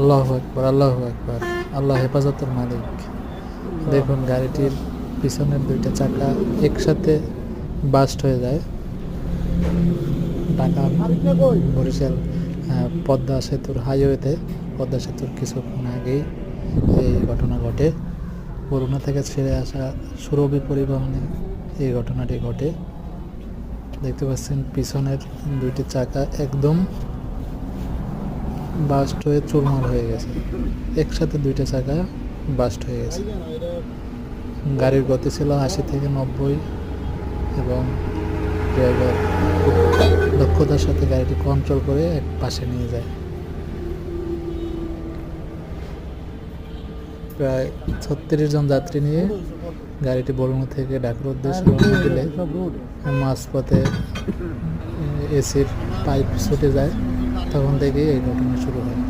আল্লাহ একবার আল্লাহ একবার আল্লাহ হেফাজতের মালিক। দেখুন গাড়িটির পিছনের দুইটা চাকা একসাথে বাস্ট হয়ে যায়। ঢাকা বরিশাল পদ্মা সেতুর হাইওয়েতে পদ্মা সেতুর কিছুক্ষণ আগেই এই ঘটনা ঘটে। করোনা থেকে ছেড়ে আসা সুরভি পরিবহনে এই ঘটনাটি ঘটে। দেখতে পাচ্ছেন পিছনের দুইটি চাকা একদম বাস্ট হয়ে চুরমার হয়ে গেছে। একসাথে দুইটা চাকা বাস্ট হয়ে গেছে। গাড়ির গতি ছিল আশি থেকে নব্বই এবং ড্রাইভার দক্ষতার সাথে গাড়িটি কন্ট্রোল করে এক পাশে নিয়ে যায়। প্রায় ছত্রিশ জন যাত্রী নিয়ে গাড়িটি বরুণা থেকে ঢাকার উদ্দেশ্যে দিলে মাঝপথে এসির পাইপ ছুটে যায়। তখন থেকেই এই ঘটনা শুরু হয়।